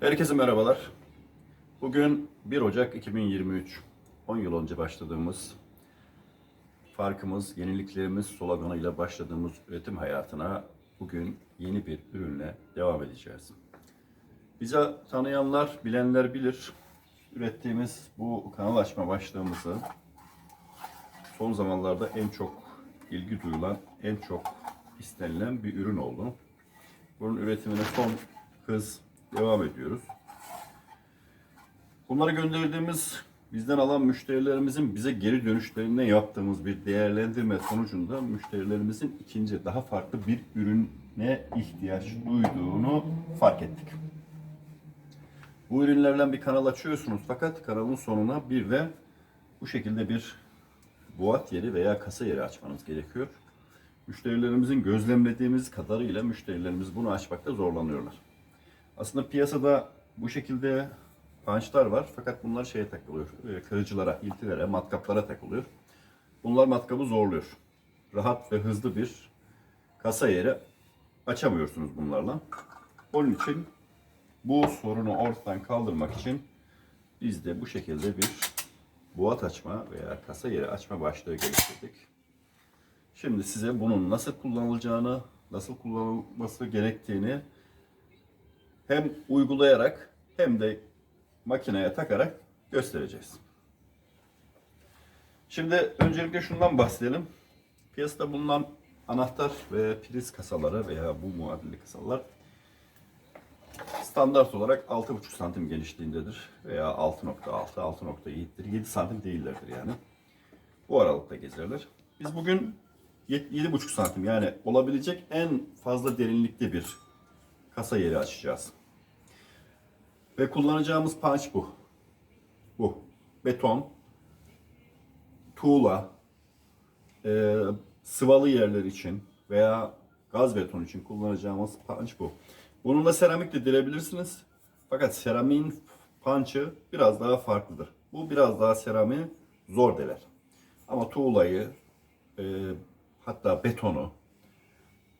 Herkese merhabalar. Bugün 1 Ocak 2023. 10 yıl önce başladığımız farkımız, yeniliklerimiz sloganıyla başladığımız üretim hayatına bugün yeni bir ürünle devam edeceğiz. Bize tanıyanlar, bilenler bilir. Ürettiğimiz bu kanal açma başlığımızı son zamanlarda en çok ilgi duyulan, en çok istenilen bir ürün oldu. Bunun üretimine son hız devam ediyoruz. Bunları gönderdiğimiz, bizden alan müşterilerimizin bize geri dönüşlerinde yaptığımız bir değerlendirme sonucunda müşterilerimizin ikinci, daha farklı bir ürüne ihtiyaç duyduğunu fark ettik. Bu ürünlerden bir kanal açıyorsunuz fakat kanalın sonuna bir de bu şekilde bir boğat yeri veya kasa yeri açmanız gerekiyor. Müşterilerimizin gözlemlediğimiz kadarıyla müşterilerimiz bunu açmakta zorlanıyorlar. Aslında piyasada bu şekilde punchlar var fakat bunlar şeye takılıyor. e, Kırıcılara, iltilere, matkaplara takılıyor. Bunlar matkabı zorluyor. Rahat ve hızlı bir kasa yeri açamıyorsunuz bunlarla. Onun için bu sorunu ortadan kaldırmak için biz de bu şekilde bir boğat açma veya kasa yeri açma başlığı geliştirdik. Şimdi size bunun nasıl kullanılacağını, nasıl kullanılması gerektiğini hem uygulayarak hem de makineye takarak göstereceğiz. Şimdi öncelikle şundan bahsedelim. Piyasada bulunan anahtar ve priz kasaları veya bu muadilli kasalar standart olarak 6,5 santim genişliğindedir veya 6.6, 6.7'dir. 7 santim değillerdir yani. Bu aralıkta gezerler. Biz bugün 7,5 santim yani olabilecek en fazla derinlikte bir kasa yeri açacağız. Ve kullanacağımız punch bu. Bu. Beton, tuğla, e, sıvalı yerler için veya gaz beton için kullanacağımız punch bu. Bununla seramik de dilebilirsiniz. Fakat seramiğin punch'ı biraz daha farklıdır. Bu biraz daha seramiği zor deler. Ama tuğlayı, e, hatta betonu,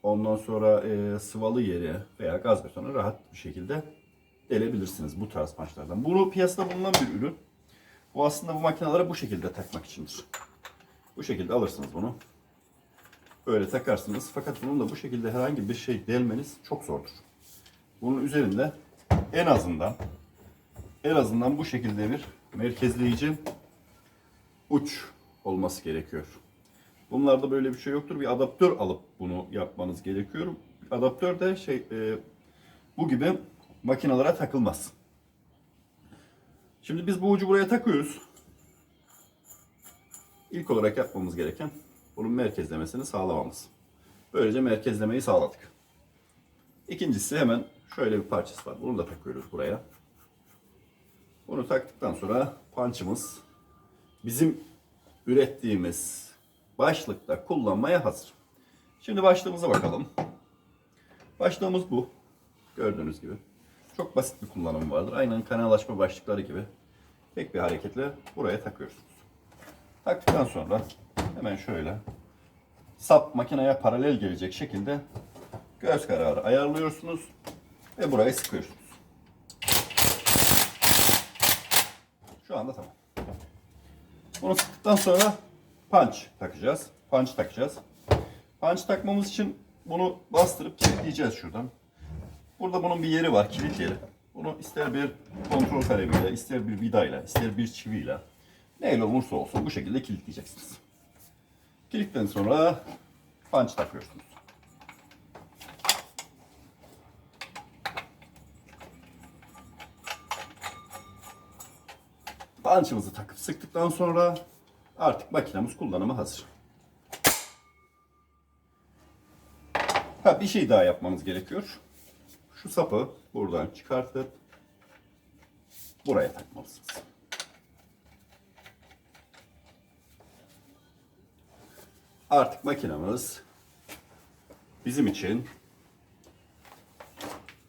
ondan sonra e, sıvalı yeri veya gaz betonu rahat bir şekilde delebilirsiniz bu tarz punchlardan. Bunu piyasada bulunan bir ürün. Bu aslında bu makinelere bu şekilde takmak içindir. Bu şekilde alırsınız bunu. Böyle takarsınız. Fakat bunun da bu şekilde herhangi bir şey delmeniz çok zordur. Bunun üzerinde en azından en azından bu şekilde bir merkezleyici uç olması gerekiyor. Bunlarda böyle bir şey yoktur. Bir adaptör alıp bunu yapmanız gerekiyor. Adaptör de şey e, bu gibi makinalara takılmaz. Şimdi biz bu ucu buraya takıyoruz. İlk olarak yapmamız gereken bunun merkezlemesini sağlamamız. Böylece merkezlemeyi sağladık. İkincisi hemen şöyle bir parçası var. Bunu da takıyoruz buraya. Bunu taktıktan sonra punch'ımız bizim ürettiğimiz başlıkta kullanmaya hazır. Şimdi başlığımıza bakalım. Başlığımız bu. Gördüğünüz gibi. Çok basit bir kullanımı vardır. Aynen kanal açma başlıkları gibi. Tek bir hareketle buraya takıyorsunuz. Taktıktan sonra hemen şöyle sap makineye paralel gelecek şekilde göz kararı ayarlıyorsunuz ve buraya sıkıyorsunuz. Şu anda tamam. Bunu sıktıktan sonra punch takacağız. Punch takacağız. Punch takmamız için bunu bastırıp kilitleyeceğiz şuradan. Burada bunun bir yeri var, kilit yeri. Bunu ister bir kontrol kalemiyle, ister bir vidayla, ister bir çiviyle, neyle olursa olsun bu şekilde kilitleyeceksiniz. Kilitten sonra punch takıyorsunuz. Punch'ımızı takıp sıktıktan sonra artık makinemiz kullanıma hazır. Ha bir şey daha yapmamız gerekiyor. Şu sapı buradan çıkartıp buraya takmalısınız. Artık makinamız bizim için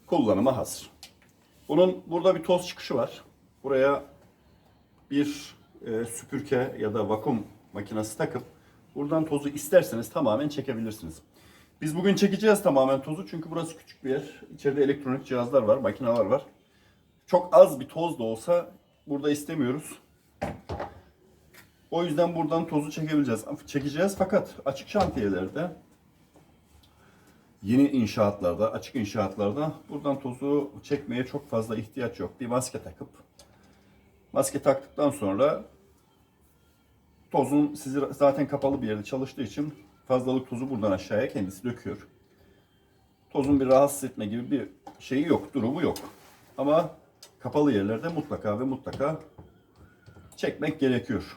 kullanıma hazır. Bunun burada bir toz çıkışı var. Buraya bir e, süpürge ya da vakum makinesi takıp buradan tozu isterseniz tamamen çekebilirsiniz. Biz bugün çekeceğiz tamamen tozu çünkü burası küçük bir yer. İçeride elektronik cihazlar var, makineler var. çok az bir toz da olsa burada istemiyoruz. O yüzden buradan tozu çekebileceğiz. Çekeceğiz fakat açık şantiyelerde yeni inşaatlarda, açık inşaatlarda buradan tozu çekmeye çok fazla ihtiyaç yok. Bir maske takıp maske taktıktan sonra tozun sizi zaten kapalı bir yerde çalıştığı için fazlalık tozu buradan aşağıya kendisi döküyor. Tozun bir rahatsız etme gibi bir şeyi yok, durumu yok. Ama kapalı yerlerde mutlaka ve mutlaka çekmek gerekiyor.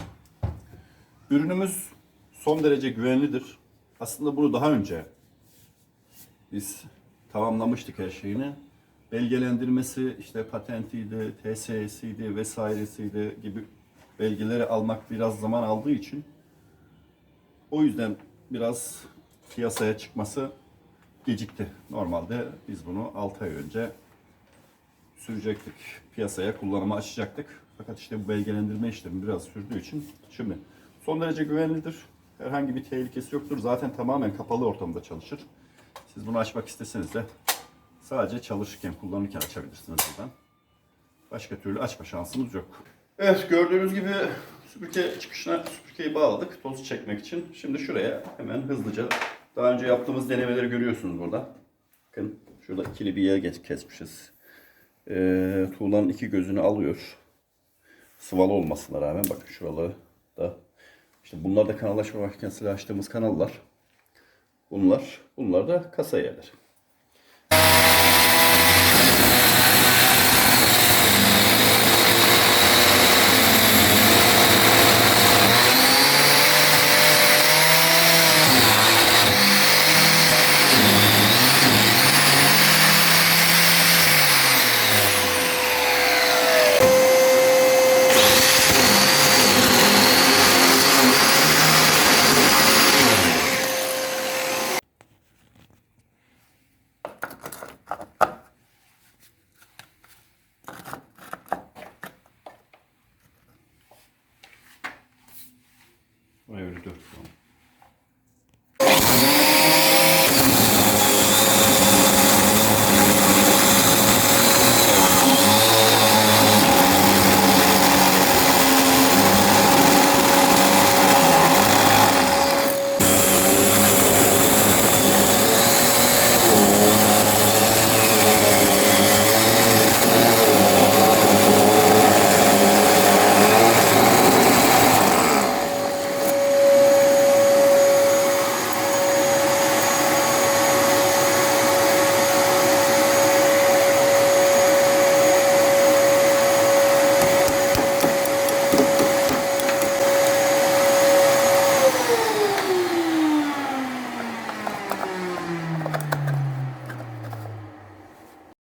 Ürünümüz son derece güvenlidir. Aslında bunu daha önce biz tamamlamıştık her şeyini. Belgelendirmesi işte patentiydi, TSE'siydi vesairesiydi gibi belgeleri almak biraz zaman aldığı için o yüzden biraz piyasaya çıkması gecikti. Normalde biz bunu 6 ay önce sürecektik. Piyasaya kullanıma açacaktık. Fakat işte bu belgelendirme işlemi biraz sürdüğü için şimdi son derece güvenlidir. Herhangi bir tehlikesi yoktur. Zaten tamamen kapalı ortamda çalışır. Siz bunu açmak isteseniz de sadece çalışırken, kullanırken açabilirsiniz buradan. Başka türlü açma şansımız yok. Evet gördüğünüz gibi süpürge çıkışına süpürgeyi bağladık tozu çekmek için. Şimdi şuraya hemen hızlıca daha önce yaptığımız denemeleri görüyorsunuz burada. Bakın şurada ikili bir yer kesmişiz. Ee, tuğlanın iki gözünü alıyor. Sıvalı olmasına rağmen bakın şuraları da işte bunlar da kanallaşma makinesiyle açtığımız kanallar. Bunlar, bunlar da kasa yerler.